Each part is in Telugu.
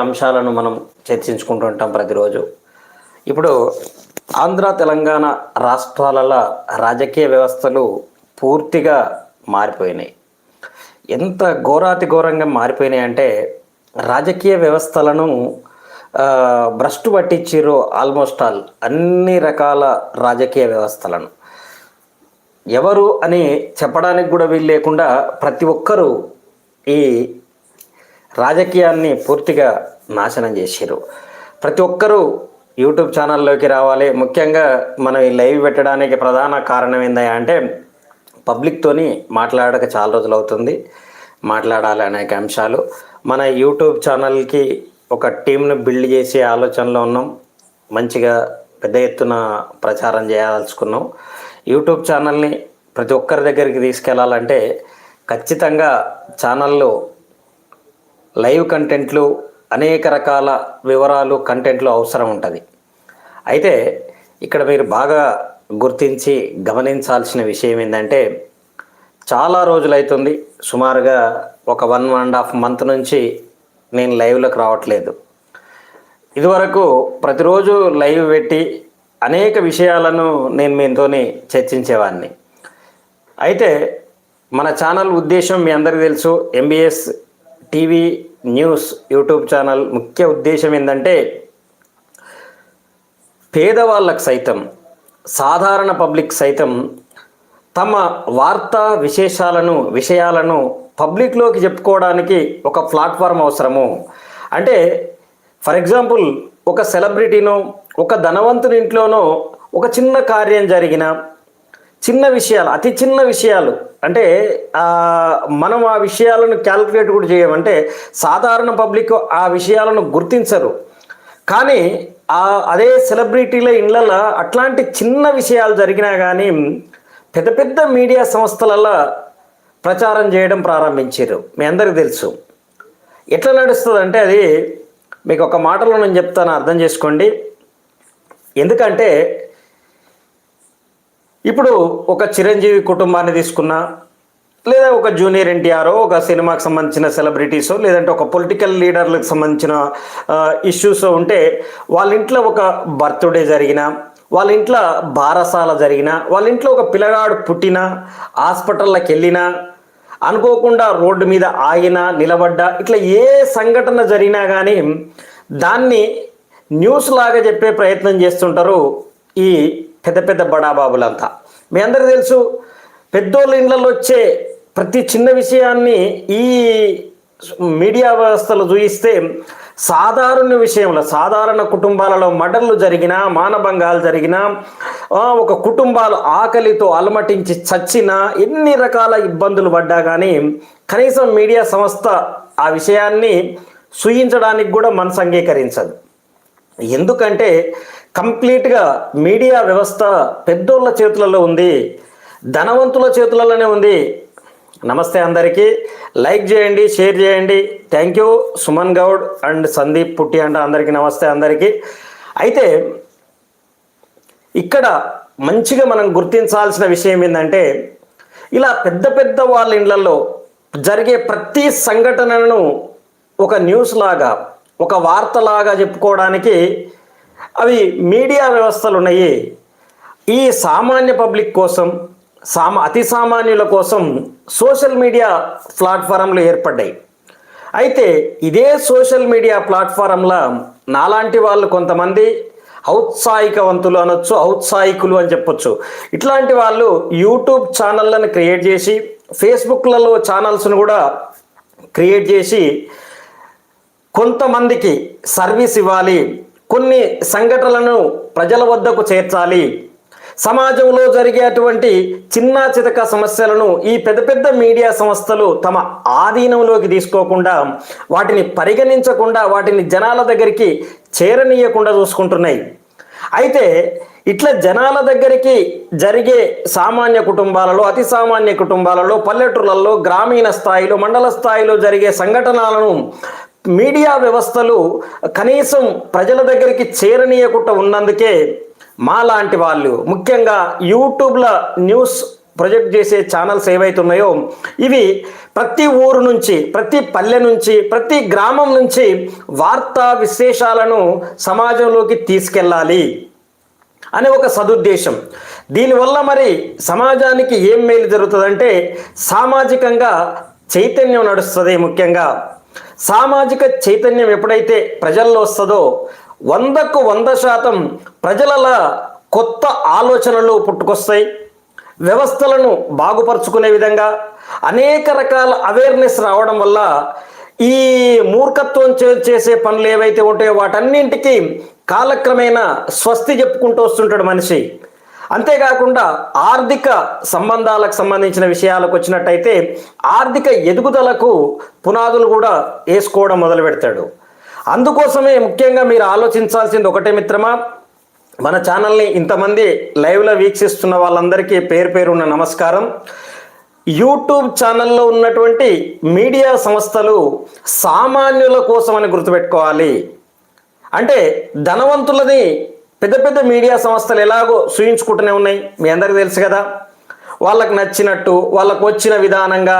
అంశాలను మనం చర్చించుకుంటూ ఉంటాం ప్రతిరోజు. ఇప్పుడు ఆంధ్ర తెలంగాణ రాష్ట్రాలలో రాజకీయ వ్యవస్థలు పూర్తిగా మారిపోయినాయి. ఎంత ఘోరాతి ఘోరంగా మారిపోయినాయి అంటే రాజకీయ వ్యవస్థలను భ్రష్టు పట్టించిర్రు ఆల్మోస్ట్ ఆల్ అన్ని రకాల రాజకీయ వ్యవస్థలను. ఎవరు అని చెప్పడానికి కూడా వీలు లేకుండా ప్రతి ఒక్కరూ ఈ రాజకీయాన్ని పూర్తిగా నాశనం చేశారు ప్రతి ఒక్కరూ యూట్యూబ్ ఛానల్లోకి రావాలి. ముఖ్యంగా మనం ఈ లైవ్ పెట్టడానికి ప్రధాన కారణం ఏందా అంటే పబ్లిక్తోని మాట్లాడక చాలా రోజులు అవుతుంది. మాట్లాడాలి అనేక అంశాలు. మన యూట్యూబ్ ఛానల్కి ఒక టీంను బిల్డ్ చేసే ఆలోచనలో ఉన్నాం. మంచిగా పెద్ద ఎత్తున ప్రచారం చేయాల్చుకున్నాం యూట్యూబ్ ఛానల్ని ప్రతి ఒక్కరి దగ్గరికి తీసుకెళ్ళాలంటే ఖచ్చితంగా ఛానల్లో లైవ్ కంటెంట్లు అనేక రకాల వివరాలు కంటెంట్లు అవసరం ఉంటుంది. అయితే ఇక్కడ మీరు బాగా గుర్తించి గమనించాల్సిన విషయం ఏంటంటే చాలా రోజులైతుంది సుమారుగా ఒక వన్ అండ్ హాఫ్ మంత్ నుంచి నేను లైవ్లోకి రావట్లేదు. ఇదివరకు ప్రతిరోజు లైవ్ పెట్టి అనేక విషయాలను నేను మీతోని చర్చించేవాడిని అయితే మన ఛానల్ ఉద్దేశం మీ అందరికీ తెలుసు MBS TV news YouTube channel ముఖ్య ఉద్దేశం ఏంటంటే పేదవాళ్ళకు సైతం సాధారణ పబ్లిక్ సైతం తమ వార్తా విశేషాలను విషయాలను పబ్లిక్లోకి చెప్పుకోవడానికి ఒక ప్లాట్ఫామ్ అవసరము. అంటే ఫర్ ఎగ్జాంపుల్ ఒక సెలబ్రిటీనో ఒక ధనవంతుని ఇంట్లోనో ఒక చిన్న కార్యం జరిగిన చిన్న విషయాలు అతి చిన్న విషయాలు. అంటే మనం ఆ విషయాలను క్యాల్కులేట్ కూడా చేయమంటే సాధారణ పబ్లిక్ ఆ విషయాలను గుర్తించరు. కానీ ఆ అదే సెలబ్రిటీల ఇండ్లలో అట్లాంటి చిన్న విషయాలు జరిగినా కానీ పెద్ద పెద్ద మీడియా సంస్థలలో ప్రచారం చేయడం ప్రారంభించారు. మీ అందరికీ తెలుసు. ఎట్లా నడుస్తుంది అంటే అది మీకు ఒక మాటలో నేను చెప్తాను అర్థం చేసుకోండి. ఎందుకంటే ఇప్పుడు ఒక చిరంజీవి కుటుంబాన్ని తీసుకున్నా లేదా ఒక జూనియర్ ఎన్టీఆర్ ఒక సినిమాకి సంబంధించిన సెలబ్రిటీసో లేదంటే ఒక పొలిటికల్ లీడర్లకు సంబంధించిన ఇష్యూస్ ఉంటే వాళ్ళ ఇంట్లో ఒక బర్త్డే జరిగిన వాళ్ళ ఇంట్లో బారసాల జరిగిన వాళ్ళ ఇంట్లో ఒక పిల్లగాడు పుట్టినా హాస్పిటల్లోకి వెళ్ళినా అనుకోకుండా రోడ్డు మీద ఆగినా నిలబడ్డా ఇట్లా ఏ సంఘటన జరిగినా కానీ దాన్ని న్యూస్ లాగా చెప్పే ప్రయత్నం చేస్తుంటారు ఈ పెద్ద పెద్ద బడాబాబులంతా. మీ అందరికీ తెలుసు పెద్దోళ్ళ ఇళ్ళల్లో వచ్చే ప్రతి చిన్న విషయాన్ని ఈ మీడియా వ్యవస్థలు చూయిస్తే సాధారణ విషయంలో సాధారణ కుటుంబాలలో మడర్లు జరిగినా మానభంగాలు జరిగినా ఒక కుటుంబాలు ఆకలితో అలమటించి చచ్చినా ఎన్ని రకాల ఇబ్బందులు పడ్డా కానీ కనీసం మీడియా సంస్థ ఆ విషయాన్ని సూచించడానికి కూడా మనసు అంగీకరించదు. ఎందుకంటే కంప్లీట్గా మీడియా వ్యవస్థ పెద్దోళ్ళ చేతులలో ఉంది ధనవంతుల చేతులలోనే ఉంది. నమస్తే అందరికీ. లైక్ చేయండి షేర్ చేయండి. Thank you. Suman Goud and Sandeep పుట్టి అంట అందరికీ నమస్తే అందరికీ. అయితే ఇక్కడ మంచిగా మనం గుర్తించాల్సిన విషయం ఏంటంటే ఇలా పెద్ద పెద్ద వాళ్ళ ఇళ్ళలో జరిగే ప్రతి సంఘటనను ఒక న్యూస్ లాగా ఒక వార్తలాగా చెప్పుకోవడానికి అవి మీడియా వ్యవస్థలు ఉన్నాయి ఈ సామాన్య పబ్లిక్ కోసం సామ అతి సామాన్యుల కోసం సోషల్ మీడియా ప్లాట్ఫారంలు ఏర్పడ్డాయి. అయితే ఇదే సోషల్ మీడియా ప్లాట్ఫారంల నాలాంటి వాళ్ళు కొంతమంది ఔత్సాహికవంతులు అనొచ్చు ఔత్సాహికులు అని చెప్పొచ్చు. ఇట్లాంటి వాళ్ళు యూట్యూబ్ ఛానళ్ళను క్రియేట్ చేసి ఫేస్బుక్లలో ఛానల్స్ను కూడా క్రియేట్ చేసి కొంతమందికి సర్వీస్ ఇవ్వాలి కొన్ని సంఘటనలను ప్రజల వద్దకు చేర్చాలి. సమాజంలో జరిగేటువంటి చిన్న చితక సమస్యలను ఈ పెద్ద పెద్ద మీడియా సంస్థలు తమ ఆధీనంలోకి తీసుకోకుండా వాటిని పరిగణించకుండా వాటిని జనాల దగ్గరికి చేరనీయకుండా చూసుకుంటున్నాయి. అయితే ఇట్లా జనాల దగ్గరికి జరిగే సామాన్య కుటుంబాలలో అతి సామాన్య కుటుంబాలలో పల్లెటూర్లలో గ్రామీణ స్థాయిలో మండల స్థాయిలో జరిగే సంఘటనలను మీడియా వ్యవస్థలు కనీసం ప్రజల దగ్గరికి చేరనీయకుండా ఉన్నందుకే మాలాంటి వాళ్ళు ముఖ్యంగా యూట్యూబ్లో న్యూస్ ప్రొజెక్ట్ చేసే ఛానల్స్ ఏవైతున్నాయో ఇవి ప్రతి ఊరు నుంచి ప్రతి పల్లె నుంచి ప్రతి గ్రామం నుంచి వార్తా విశేషాలను సమాజంలోకి తీసుకెళ్ళాలి అనే ఒక సదుద్దేశం. దీనివల్ల మరి సమాజానికి ఏం మేలు జరుగుతుందంటే సామాజికంగా చైతన్యం నడుస్తుంది ముఖ్యంగా. సామాజిక చైతన్యం ఎప్పుడైతే ప్రజల్లో వస్తుందో వందకు వంద శాతం ప్రజల కొత్త ఆలోచనలు పుట్టుకొస్తాయి. వ్యవస్థలను బాగుపరుచుకునే విధంగా అనేక రకాల అవేర్నెస్ రావడం వల్ల ఈ మూర్ఖత్వం చే- చేసే పనులు ఏవైతే ఉంటాయో వాటన్నింటికి కాలక్రమేణా స్వస్తి చెప్పుకుంటూ వస్తుంటాడు మనిషి. అంతేకాకుండా ఆర్థిక సంబంధాలకు సంబంధించిన విషయాలకు వచ్చినట్టయితే ఆర్థిక ఎదుగుదలకు పునాదులు కూడా వేసుకోవడం మొదలు పెడతాడు. అందుకోసమే ముఖ్యంగా మీరు ఆలోచించాల్సింది ఒకటే మిత్రమా మన ఛానల్ని ఇంతమంది లైవ్లో వీక్షిస్తున్న వాళ్ళందరికీ పేరు పేరున్న నమస్కారం. యూట్యూబ్ ఛానల్లో ఉన్నటువంటి మీడియా సంస్థలు సామాన్యుల కోసం అని గుర్తుపెట్టుకోవాలి. అంటే ధనవంతులని పెద్ద పెద్ద మీడియా సంస్థలు ఎలాగో సూచించుకుంటూనే ఉన్నాయి. మీ అందరికీ తెలుసు కదా వాళ్ళకు నచ్చినట్టు వాళ్ళకు వచ్చిన విధానంగా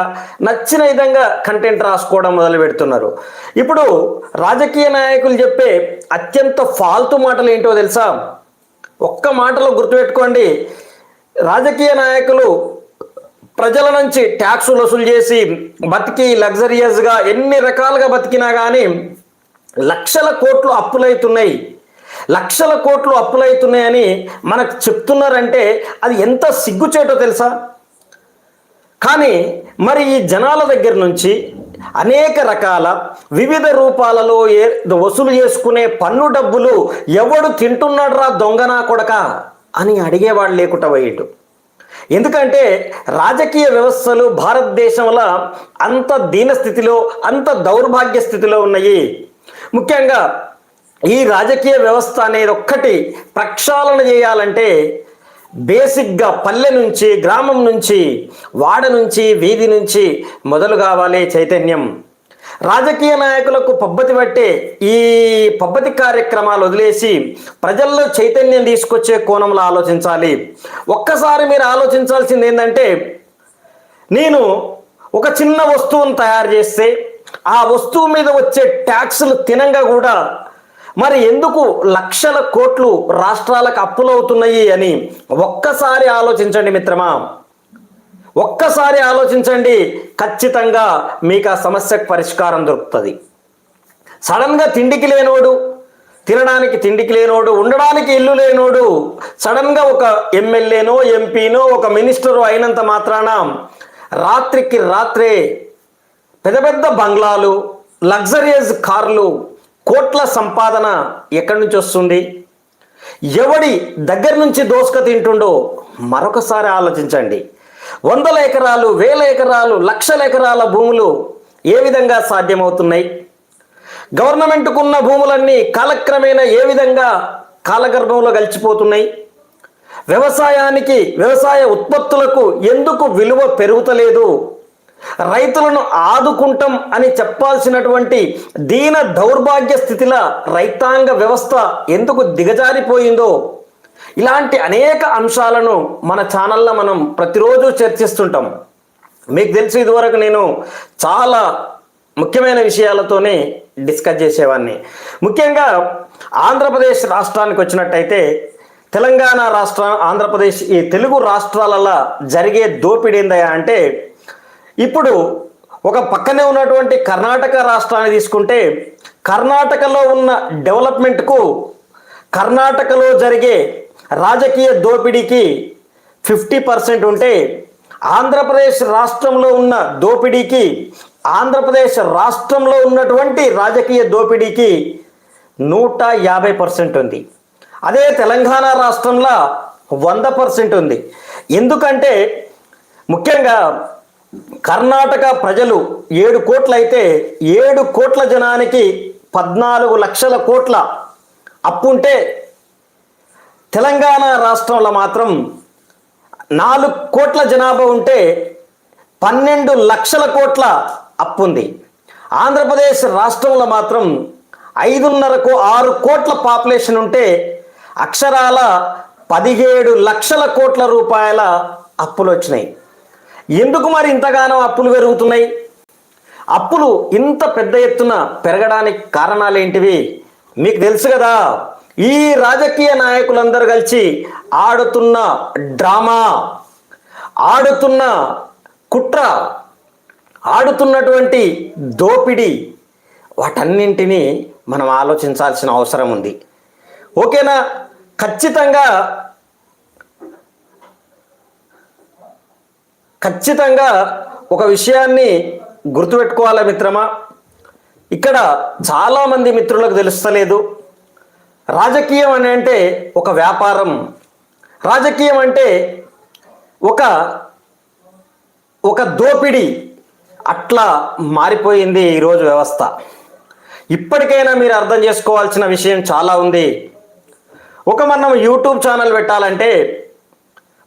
నచ్చిన విధంగా కంటెంట్ రాసుకోవడం మొదలు పెడుతున్నారు. ఇప్పుడు రాజకీయ నాయకులు చెప్పే అత్యంత ఫాల్తు మాటలు ఏంటో తెలుసా? ఒక్క మాటలో గుర్తుపెట్టుకోండి. రాజకీయ నాయకులు ప్రజల నుంచి ట్యాక్సులు వసూలు చేసి బతికి లగ్జరియస్గా ఎన్ని రకాలుగా బతికినా కానీ లక్షల కోట్లు అప్పులైతున్నాయి. లక్షల కోట్లు అప్పులైతున్నాయని మనకు చెప్తున్నారంటే అది ఎంత సిగ్గుచేటో తెలుసా? కానీ మరి ఈ జనాల దగ్గర నుంచి అనేక రకాల వివిధ రూపాలలో ఏ వసూలు చేసుకునే పన్ను డబ్బులు ఎవడు తింటున్నాడురా దొంగనా కొడక అని అడిగేవాడు లేకుండా పోయేటు ఎందుకంటే రాజకీయ వ్యవస్థలు భారతదేశంలో అంత దీనస్థితిలో అంత దౌర్భాగ్య స్థితిలో ఉన్నాయి. ముఖ్యంగా ఈ రాజకీయ వ్యవస్థ అనేది ఒక్కటి ప్రక్షాళన చేయాలంటే బేసిక్గా పల్లె నుంచి గ్రామం నుంచి వాడ నుంచి వీధి నుంచి మొదలు కావాలి చైతన్యం. రాజకీయ నాయకులకు పబ్బతి పట్టే ఈ పబ్బతి కార్యక్రమాలు వదిలేసి ప్రజల్లో చైతన్యం తీసుకొచ్చే కోణంలో ఆలోచించాలి. ఒక్కసారి మీరు ఆలోచించాల్సింది ఏంటంటే నేను ఒక చిన్న వస్తువును తయారు చేస్తే ఆ వస్తువు మీద వచ్చే ట్యాక్సులు తినంగా కూడా మరి ఎందుకు లక్షల కోట్లు రాష్ట్రాలకు అప్పులవుతున్నాయి అని ఒక్కసారి ఆలోచించండి మిత్రమా. ఒక్కసారి ఆలోచించండి ఖచ్చితంగా మీకు ఆ సమస్యకు పరిష్కారం దొరుకుతుంది. సడన్గా తిండికి లేనోడు తినడానికి తిండికి లేనోడు ఉండడానికి ఇల్లు లేనోడు సడన్గా ఒక ఎమ్మెల్యేనో ఎంపీనో ఒక మినిస్టరు అయినంత మాత్రాన రాత్రికి రాత్రే పెద్ద పెద్ద బంగ్లాలు లగ్జరియస్ కార్లు కోట్ల సంపాదన ఎక్కడి నుంచి వస్తుంది? ఎవడి దగ్గర నుంచి దోసుక తింటుండో మరొకసారి ఆలోచించండి. వందల ఎకరాలు వేల ఎకరాలు లక్షల ఎకరాల భూములు ఏ విధంగా సాధ్యమవుతున్నాయి? గవర్నమెంట్కున్న భూములన్నీ కాలక్రమేణా ఏ విధంగా కాలగర్భంలో గలిచిపోతున్నాయి వ్యవసాయానికి వ్యవసాయ ఉత్పత్తులకు ఎందుకు విలువ పెరుగుతలేదు? రైతులను ఆదుకుంటాం అని చెప్పాల్సినటువంటి దీన దౌర్భాగ్య స్థితిలో రైతాంగ వ్యవస్థ ఎందుకు దిగజారిపోయిందో ఇలాంటి అనేక అంశాలను మన ఛానల్లో మనం ప్రతిరోజు చర్చిస్తుంటాం. మీకు తెలుసు ఇదివరకు నేను చాలా ముఖ్యమైన విషయాలతోనే డిస్కస్ చేసేవాడిని ముఖ్యంగా ఆంధ్రప్రదేశ్ రాష్ట్రానికి వచ్చినట్టయితే తెలంగాణ రాష్ట్ర ఆంధ్రప్రదేశ్ ఈ తెలుగు రాష్ట్రాలలో జరిగే దోపిడీ ఏందయ్యా అంటే ఇప్పుడు ఒక పక్కనే ఉన్నటువంటి కర్ణాటక రాష్ట్రాన్ని తీసుకుంటే కర్ణాటకలో ఉన్న డెవలప్మెంట్కు కర్ణాటకలో జరిగే రాజకీయ దోపిడీకి ఫిఫ్టీ పర్సెంట్ ఉంటే ఆంధ్రప్రదేశ్ రాష్ట్రంలో ఉన్న దోపిడీకి ఆంధ్రప్రదేశ్ రాష్ట్రంలో ఉన్నటువంటి రాజకీయ దోపిడీకి నూట యాభై పర్సెంట్ ఉంది. అదే తెలంగాణ రాష్ట్రంలో వంద పర్సెంట్ ఉంది. ఎందుకంటే ముఖ్యంగా కర్ణాటక ప్రజలు ఏడు కోట్లయితే ఏడు కోట్ల జనానికి పద్నాలుగు లక్షల కోట్ల అప్పుంటే తెలంగాణ రాష్ట్రంలో మాత్రం నాలుగు కోట్ల జనాభా ఉంటే పన్నెండు లక్షల కోట్ల అప్పు ఉంది ఆంధ్రప్రదేశ్ రాష్ట్రంలో మాత్రం ఐదున్నరకు ఆరు కోట్ల పాపులేషన్ ఉంటే అక్షరాల పదిహేడు లక్షల కోట్ల రూపాయల అప్పులు వచ్చినాయి ఎందుకు మరి ఇంతగానో అప్పులు పెరుగుతున్నాయి? అప్పులు ఇంత పెద్ద ఎత్తున పెరగడానికి కారణాలు ఏంటివి మీకు తెలుసు కదా ఈ రాజకీయ నాయకులందరూ కలిసి ఆడుతున్న డ్రామా ఆడుతున్న కుట్ర ఆడుతున్నటువంటి దోపిడీ వాటన్నింటినీ మనం ఆలోచించాల్సిన అవసరం ఉంది. ఓకేనా? ఖచ్చితంగా ఖచ్చితంగా ఒక విషయాన్ని గుర్తుపెట్టుకోవాలా మిత్రమా? ఇక్కడ చాలామంది మిత్రులకు తెలుస్తలేదు. రాజకీయం అని అంటే ఒక వ్యాపారం. రాజకీయం అంటే ఒక ఒక దోపిడీ. అట్లా మారిపోయింది ఈరోజు వ్యవస్థ. ఇప్పటికైనా మీరు అర్థం చేసుకోవాల్సిన విషయం చాలా ఉంది. ఒక మనం యూట్యూబ్ ఛానల్ పెట్టాలంటే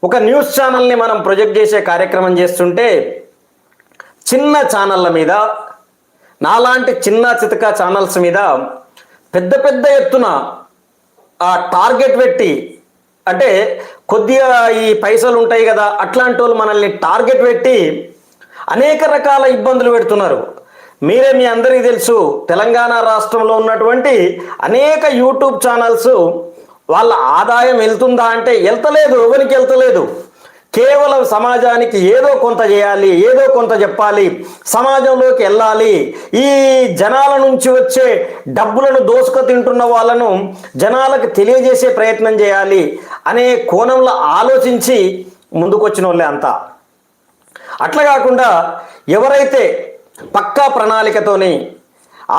ఒక న్యూస్ ఛానల్ని మనం ప్రొజెక్ట్ చేసే కార్యక్రమం చేస్తుంటే చిన్న ఛానళ్ళ మీద నాలాంటి చిన్న చితక ఛానల్స్ మీద పెద్ద పెద్ద ఎత్తున ఆ టార్గెట్ పెట్టి అంటే కొద్దిగా ఈ పైసలు ఉంటాయి కదా అట్లాంటి వాళ్ళు మనల్ని టార్గెట్ పెట్టి అనేక రకాల ఇబ్బందులు పెడుతున్నారు. మీరే మీ అందరికీ తెలుసు తెలంగాణ రాష్ట్రంలో ఉన్నటువంటి అనేక యూట్యూబ్ ఛానల్స్ వాళ్ళ ఆదాయం వెళ్తుందా అంటే వెళ్తలేదు ఎవరికి వెళ్తలేదు. కేవలం సమాజానికి ఏదో కొంత చేయాలి ఏదో కొంత చెప్పాలి సమాజంలోకి వెళ్ళాలి. ఈ జనాల నుంచి వచ్చే డబ్బులను దోసుక తింటున్న వాళ్ళను జనాలకు తెలియజేసే ప్రయత్నం చేయాలి అనే కోణంలో ఆలోచించి ముందుకొచ్చిన వాళ్ళే అంతా. అట్లా కాకుండా ఎవరైతే పక్కా ప్రణాళికతోని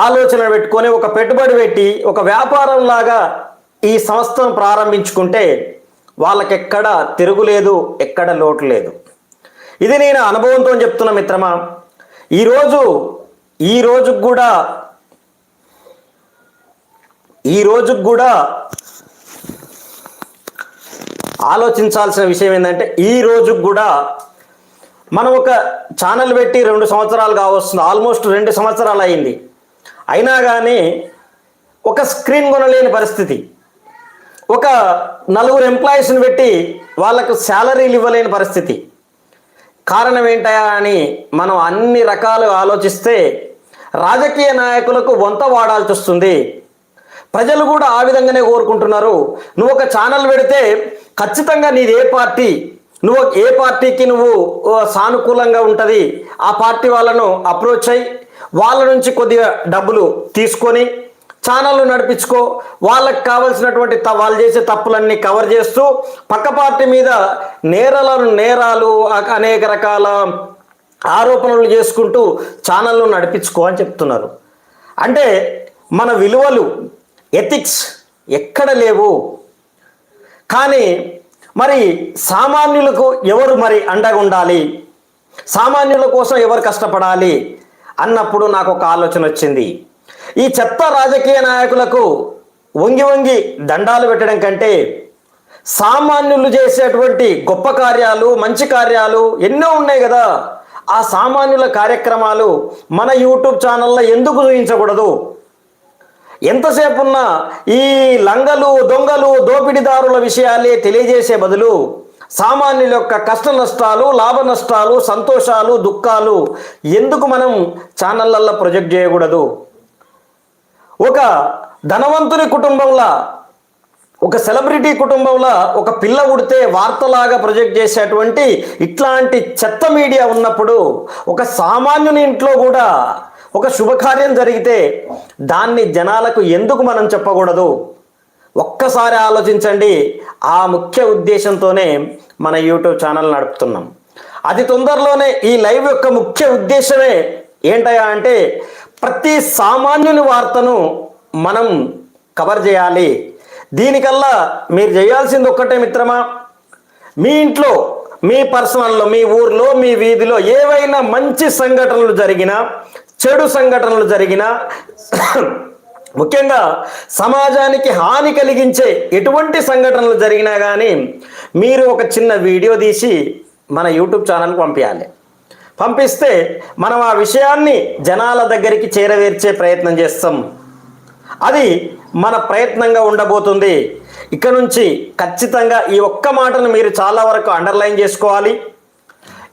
ఆలోచన పెట్టుకొని ఒక పెట్టుబడి పెట్టి ఒక వ్యాపారం లాగా ఈ సంస్థను ప్రారంభించుకుంటే వాళ్ళకెక్కడ తిరుగులేదు ఎక్కడ లోటు లేదు. ఇది నేను అనుభవంతో చెప్తున్న మిత్రమా ఈరోజు ఈ రోజుకు కూడా ఈ రోజుకు కూడా ఆలోచించాల్సిన విషయం ఏంటంటే ఈ రోజుకు కూడా మనం ఒక ఛానల్ పెట్టి రెండు సంవత్సరాలు కావస్తుంది ఆల్మోస్ట్ రెండు సంవత్సరాలు అయింది. అయినా కానీ ఒక స్క్రీన్ కొనలేని పరిస్థితి. ఒక నలుగురు ఎంప్లాయీస్ని పెట్టి వాళ్ళకు శాలరీలు ఇవ్వలేని పరిస్థితి. కారణం ఏంటయా అని మనం అన్ని రకాలు ఆలోచిస్తే రాజకీయ నాయకులకు వంత వాడాల్సి వస్తుంది. ప్రజలు కూడా ఆ విధంగానే కోరుకుంటున్నారు. నువ్వు ఒక ఛానల్ పెడితే ఖచ్చితంగా నీది ఏ పార్టీ నువ్వు ఏ పార్టీకి నువ్వు సానుకూలంగా ఉంటుంది ఆ పార్టీ వాళ్ళను అప్రోచ్ అయ్యి వాళ్ళ నుంచి కొద్దిగా డబ్బులు తీసుకొని ఛానళ్ళు నడిపించుకో. వాళ్ళకి కావలసినటువంటి వాళ్ళు చేసే తప్పులన్నీ కవర్ చేస్తూ పక్క పార్టీ మీద నేరాలను నేరాలు అనేక రకాల ఆరోపణలు చేసుకుంటూ ఛానళ్ళు నడిపించుకో అని చెప్తున్నారు. అంటే మన విలువలు ఎథిక్స్ ఎక్కడ లేవు. కానీ మరి సామాన్యులకు ఎవరు మరి అండగా ఉండాలి? సామాన్యుల కోసం ఎవరు కష్టపడాలి? అన్నప్పుడు నాకు ఒక ఆలోచన వచ్చింది. ఈ చెత్త రాజకీయ నాయకులకు వంగి వంగి దండాలు పెట్టడం కంటే సామాన్యులు చేసేటువంటి గొప్ప కార్యాలు మంచి కార్యాలు ఎన్నో ఉన్నాయి కదా. ఆ సామాన్యుల కార్యక్రమాలు మన యూట్యూబ్ ఛానల్లో ఎందుకు చూపించకూడదు? ఎంతసేపు ఉన్నా ఈ లంగలు దొంగలు దోపిడీదారుల విషయాలే తెలియజేసే బదులు సామాన్యుల యొక్క కష్ట నష్టాలు లాభ నష్టాలు సంతోషాలు దుఃఖాలు ఎందుకు మనం ఛానళ్ళల్లో ప్రొజెక్ట్ చేయకూడదు? ఒక ధనవంతుని కుటుంబంలో ఒక సెలబ్రిటీ కుటుంబంలో ఒక పిల్ల ఉడితే వార్తలాగా ప్రొజెక్ట్ చేసేటువంటి ఇట్లాంటి చెత్త మీడియా ఉన్నప్పుడు ఒక సామాన్యుని ఇంట్లో కూడా ఒక శుభకార్యం జరిగితే దాన్ని జనాలకు ఎందుకు మనం చెప్పకూడదు? ఒక్కసారి ఆలోచించండి. ఆ ముఖ్య ఉద్దేశంతోనే మన యూట్యూబ్ ఛానల్ నడుపుతున్నాం. అతి తొందరలోనే ఈ లైవ్ యొక్క ముఖ్య ఉద్దేశమే ఏంటయా అంటే ప్రతి సామాన్యుని వార్తను మనం కవర్ చేయాలి. దీనికల్లా మీరు చేయాల్సింది ఒక్కటే మిత్రమా? మీ ఇంట్లో మీ పర్సనల్లో మీ ఊర్లో మీ వీధిలో ఏవైనా మంచి సంఘటనలు జరిగినా చెడు సంఘటనలు జరిగినా ముఖ్యంగా సమాజానికి హాని కలిగించే ఎటువంటి సంఘటనలు జరిగినా కానీ మీరు ఒక చిన్న వీడియో తీసి మన యూట్యూబ్ ఛానల్కి పంపించాలి పంపిస్తే మనం ఆ విషయాన్ని జనాల దగ్గరికి చేరవేర్చే ప్రయత్నం చేస్తాం. అది మన ప్రయత్నంగా ఉండబోతుంది. ఇక నుంచి ఖచ్చితంగా ఈ ఒక్క మాటను మీరు చాలా వరకు అండర్లైన్ చేసుకోవాలి.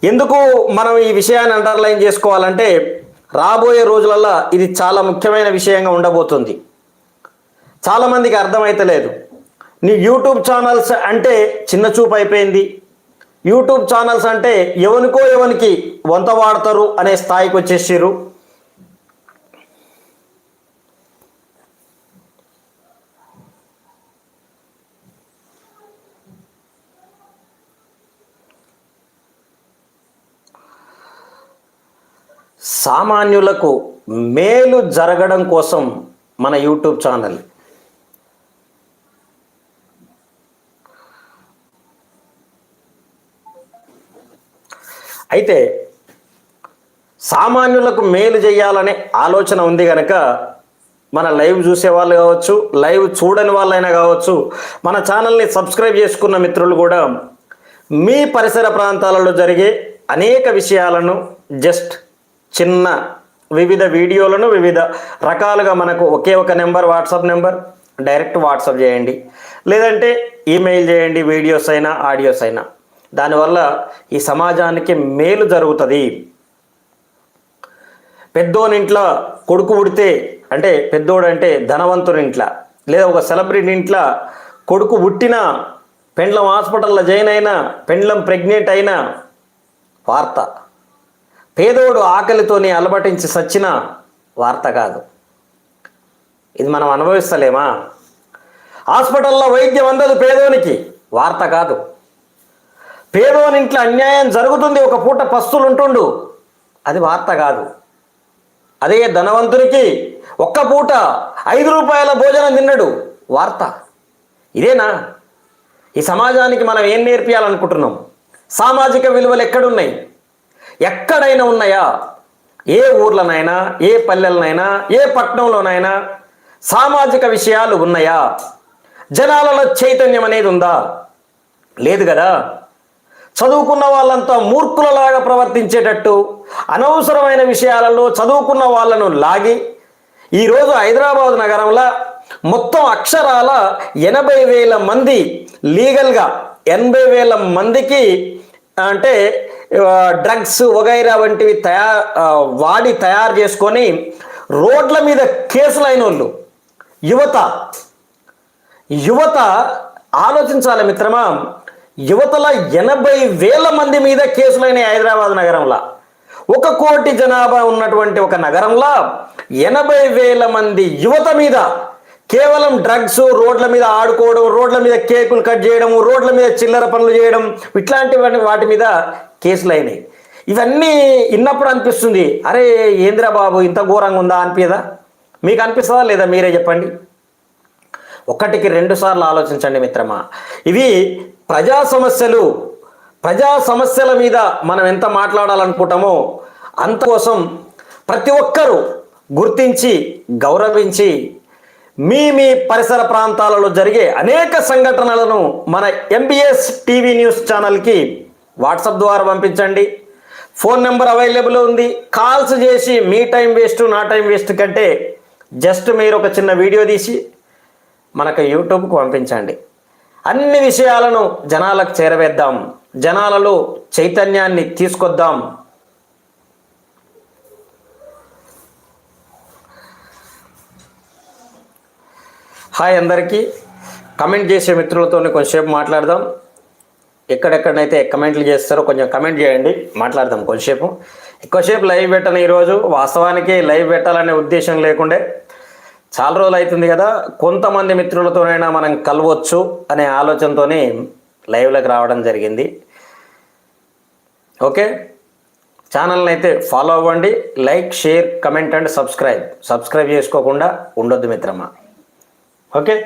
ఎందుకు మనం ఈ విషయాన్ని అండర్లైన్ చేసుకోవాలంటే రాబోయే రోజులలో ఇది చాలా ముఖ్యమైన విషయంగా ఉండబోతుంది. చాలామందికి అర్థమైతలేదు. నీ యూట్యూబ్ ఛానల్స్ అంటే చిన్న చూపు అయిపోయింది. యూట్యూబ్ ఛానల్స్ అంటే ఎవనికో ఎవనికి వంత వాడతారు అనే స్థాయికి వచ్చేసారు సామాన్యులకు మేలు జరగడం కోసం మన యూట్యూబ్ ఛానల్. అయితే సామాన్యులకు మేలు చేయాలనే ఆలోచన ఉంది కనుక మన లైవ్ చూసే వాళ్ళు కావచ్చు లైవ్ చూడని వాళ్ళైనా కావచ్చు మన ఛానల్ని సబ్స్క్రైబ్ చేసుకున్న మిత్రులు కూడా మీ పరిసర ప్రాంతాలలో జరిగే అనేక విషయాలను జస్ట్ చిన్న వివిధ వీడియోలను వివిధ రకాలుగా మనకు ఒకే ఒక number WhatsApp number direct WhatsApp చేయండి. లేదంటే ఈమెయిల్ చేయండి వీడియోస్ అయినా ఆడియోస్ అయినా. దానివల్ల ఈ సమాజానికి మేలు జరుగుతుంది. పెద్దోనింట్లో కొడుకు పుడితే అంటే పెద్దోడు అంటే ధనవంతునింట్లో లేదా ఒక సెలబ్రిటీ ఇంట్లో కొడుకు పుట్టిన పెండ్లం హాస్పిటల్లో జాయిన్ అయినా పెండ్లం ప్రెగ్నెంట్ అయినా వార్త. పేదోడు ఆకలితోని అలబటించి సచ్చిన వార్త కాదు. ఇది మనం అనుభవిస్తలేమా? హాస్పిటల్లో వైద్యం అందదు పేదోనికి వార్త కాదు. పేదోని ఇంట్లో అన్యాయం జరుగుతుంది ఒక పూట పస్తులు ఉంటుండు. అది వార్త కాదు. అదే ధనవంతునికి ఒక్క పూట ఐదు రూపాయల భోజనం తిన్నాడు. వార్త. ఇదేనా? ఈ సమాజానికి మనం ఏం నేర్పియాలనుకుంటున్నాం? సామాజిక విలువలు ఎక్కడున్నాయి? ఎక్కడైనా ఉన్నాయా? ఏ ఊర్లనైనా ఏ పల్లెలనైనా ఏ పట్టణంలోనైనా సామాజిక విషయాలు ఉన్నాయా? జనాలలో చైతన్యం అనేది ఉందా? లేదు కదా? చదువుకున్న వాళ్ళంతా మూర్ఖులలాగా ప్రవర్తించేటట్టు అనవసరమైన విషయాలలో చదువుకున్న వాళ్ళను లాగి ఈరోజు హైదరాబాద్ నగరంలో మొత్తం అక్షరాల ఎనభై వేల మంది లీగల్గా ఎనభై వేల మందికి అంటే డ్రగ్స్ వగైరా వంటివి తయారు వాడి తయారు చేసుకొని రోడ్ల మీద కేసులు అయిన వాళ్ళు యువత యువత ఆలోచించాలి మిత్రమా? యువతల ఎనభై వేల మంది మీద కేసులైన హైదరాబాద్ నగరంలో. ఒక కోటి జనాభా ఉన్నటువంటి ఒక నగరంలో ఎనభై వేల మంది యువత మీద కేవలం డ్రగ్స్ రోడ్ల మీద ఆడుకోవడం రోడ్ల మీద కేకులు కట్ చేయడం రోడ్ల మీద చిల్లర పనులు చేయడం ఇట్లాంటివన్నీ వాటి మీద కేసులు అయినాయి ఇవన్నీ ఇన్నప్పుడు అనిపిస్తుంది అరే ఏంద్రా బాబు ఇంత ఘోరంగా ఉందా అనిపించదా మీకు అనిపిస్తుందా లేదా మీరే చెప్పండి. ఒకటికి రెండు సార్లు ఆలోచించండి మిత్రమా. ఇవి ప్రజా సమస్యలు ప్రజా సమస్యల మీద మనం ఎంత మాట్లాడాలనుకుంటామో అంతకోసం ప్రతి ఒక్కరూ గుర్తించి గౌరవించి మీ మీ పరిసర ప్రాంతాలలో జరిగే అనేక సంఘటనలను మన ఎంబీఎస్ టీవీ న్యూస్ ఛానల్కి వాట్సాప్ ద్వారా పంపించండి. ఫోన్ నెంబర్ అవైలబుల్ ఉంది. కాల్స్ చేసి మీ టైం వేస్ట్ నా టైం వేస్ట్ కంటే జస్ట్ మీరు ఒక చిన్న వీడియో తీసి మనకు యూట్యూబ్కు పంపించండి. అన్ని విషయాలను జనాలకు చేరవేద్దాం. జనాలలో చైతన్యాన్ని తీసుకొద్దాం. హాయ్ అందరికీ. కమెంట్ చేసే మిత్రులతో కొంచెంసేపు మాట్లాడదాం. ఎక్కడెక్కడైతే కమెంట్లు చేస్తారో కొంచెం కమెంట్ చేయండి. మాట్లాడదాం కొంచెంసేపు. ఎక్కువసేపు లైవ్ పెట్టను ఈరోజు. వాస్తవానికి లైవ్ పెట్టాలనే ఉద్దేశం లేకుండే. చాలా రోజులు అవుతుంది కదా కొంతమంది మిత్రులతోనైనా మనం కలవచ్చు అనే ఆలోచనతోనే లైవ్లోకి రావడం జరిగింది. ఓకే? ఛానల్ని అయితే ఫాలో అవ్వండి like share comment and subscribe. Subscribe చేసుకోకుండా ఉండొద్దు మిత్రమా? ఓకే?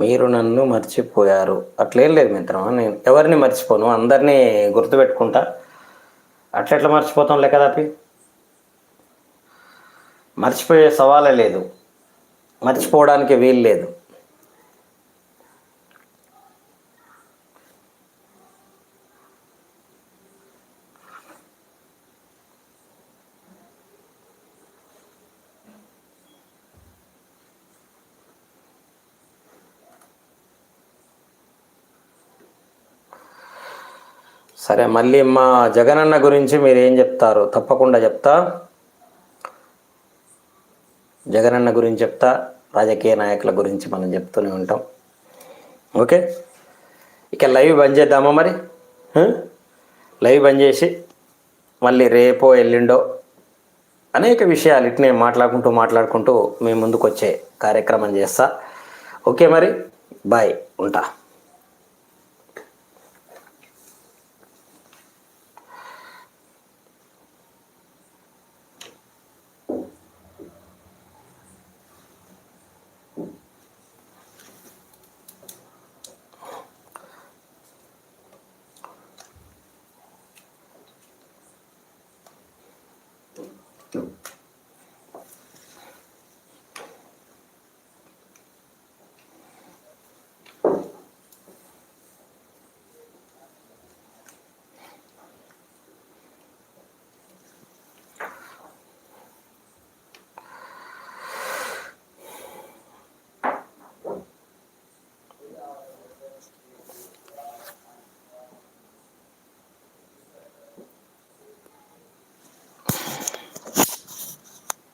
మీరు నన్ను మర్చిపోయారు. అట్లేం లేదు మిత్రమా నేను ఎవరిని మర్చిపోను? అందరినీ గుర్తుపెట్టుకుంటా. అట్లెట్లా మర్చిపోతాంలే లెక్క మర్చిపోయే సవాలే లేదు. మర్చిపోవడానికి వీలు లేదు. సరే మళ్ళీ మా జగనన్న గురించి మీరు ఏం చెప్తారు? తప్పకుండా చెప్తా. జగనన్న గురించి చెప్తా రాజకీయ నాయకుల గురించి మనం చెప్తూనే ఉంటాం. ఓకే? ఇక లైవ్ బంద్ చేద్దామా మరి? లైవ్ బంద్ చేసి మళ్ళీ రేపో ఎల్లుండో అనేక విషయాలు ఇట్నే మాట్లాడుకుంటూ మాట్లాడుకుంటూ మీ ముందుకు వచ్చే కార్యక్రమం చేస్తా. ఓకే మరి? బాయ్ ఉంటా.